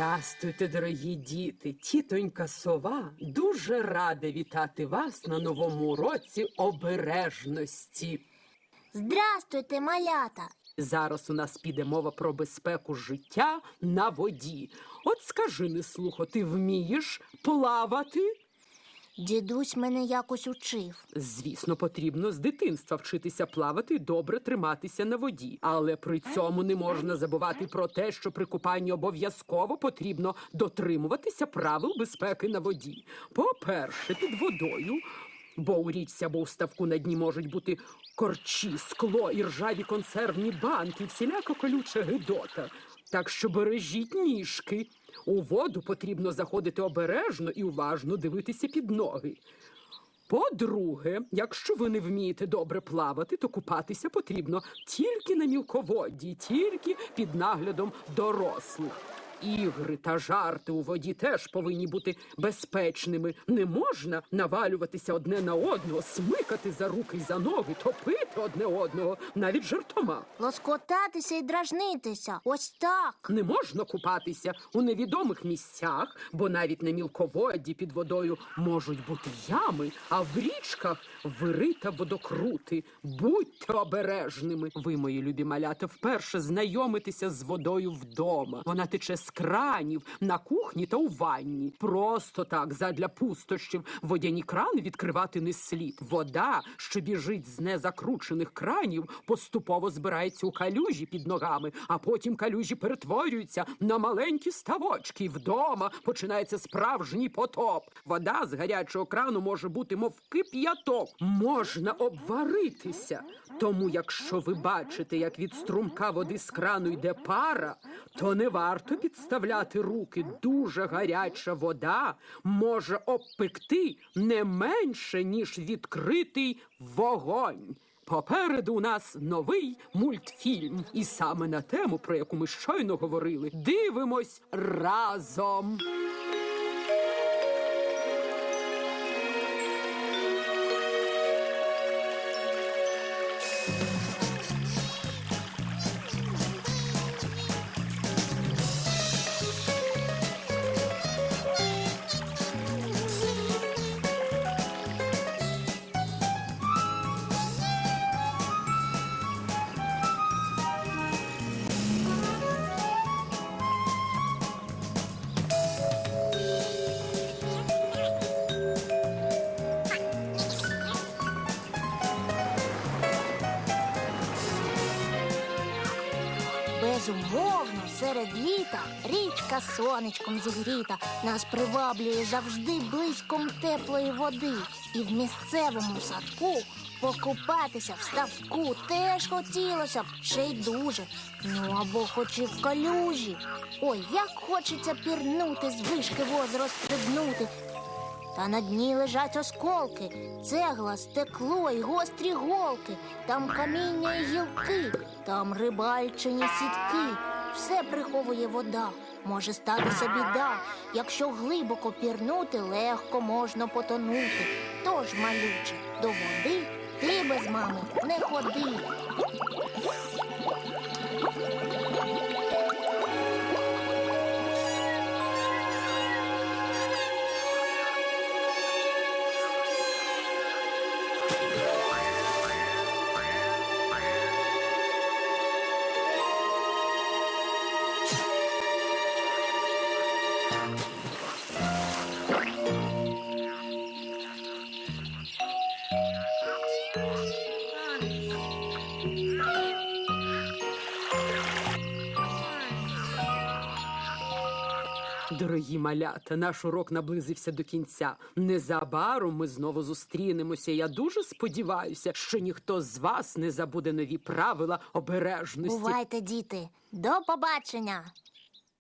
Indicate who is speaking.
Speaker 1: Здрастуйте, дорогі діти. Тітонька сова дуже рада вітати вас на новому році обережності.
Speaker 2: Здрастуйте, малята.
Speaker 1: Зараз у нас піде мова про безпеку життя на воді. От скажи, неслухо, ти вмієш плавати?
Speaker 2: Дідусь мене якось учив.
Speaker 1: Звісно, потрібно з дитинства вчитися плавати і добре триматися на воді. Але при цьому не можна забувати про те, що при купанні обов'язково потрібно дотримуватися правил безпеки на воді. По-перше, під водою. Бо у річці або у ставку на дні можуть бути корчі, скло і ржаві консервні банки, всіляко колюча гидота. Так що бережіть ніжки. У воду потрібно заходити обережно і уважно дивитися під ноги. По-друге, якщо ви не вмієте добре плавати, то купатися потрібно тільки на мілководді, тільки під наглядом дорослих. Ігри та жарти у воді теж повинні бути безпечними. Не можна навалюватися одне на одного, смикати за руки й за ноги, топити одне одного, навіть жартома.
Speaker 2: Лоскотатися і дражнитися. Ось так.
Speaker 1: Не можна купатися у невідомих місцях, бо навіть на мілководді під водою можуть бути ями, а в річках вири та водокрути. Будьте обережними. Ви, мої любі малята, вперше знайомитеся з водою вдома. Вона тече з кранів на кухні та у ванні. Просто так, задля пустощів, водяні крани відкривати не слід. Вода, що біжить з незакручених кранів, поступово збирається у калюжі під ногами, а потім калюжі перетворюються на маленькі ставочки. Вдома починається справжній потоп. Вода з гарячого крану може бути, мов кип'яток. Можна обваритися. Тому, якщо ви бачите, як від струмка води з крану йде пара, то не варто підставляти руки. Дуже гаряча вода може обпекти не менше, ніж відкритий вогонь. Попереду у нас новий мультфільм, і саме на тему, про яку ми щойно говорили, дивимось разом.
Speaker 2: Безумовно, серед літа річка сонечком зігріта нас приваблює завжди близьком теплої води. І в місцевому садку покупатися в ставку теж хотілося б ще й дуже. Ну або хоч і в калюжі. Ой, як хочеться пірнути з вишки в озеро стрибнути. Та на дні лежать осколки, цегла, стекло й гострі голки, там каміння і гілки, там рибальчині сітки. Все приховує вода. Може статися біда. Якщо глибоко пірнути, легко можна потонути. Тож, малюче, до води ти без мами не ходи.
Speaker 1: Дорогі малята, наш урок наблизився до кінця. Незабаром ми знову зустрінемося. Я дуже сподіваюся, що ніхто з вас не забуде нові правила обережності.
Speaker 2: Бувайте, діти, до побачення.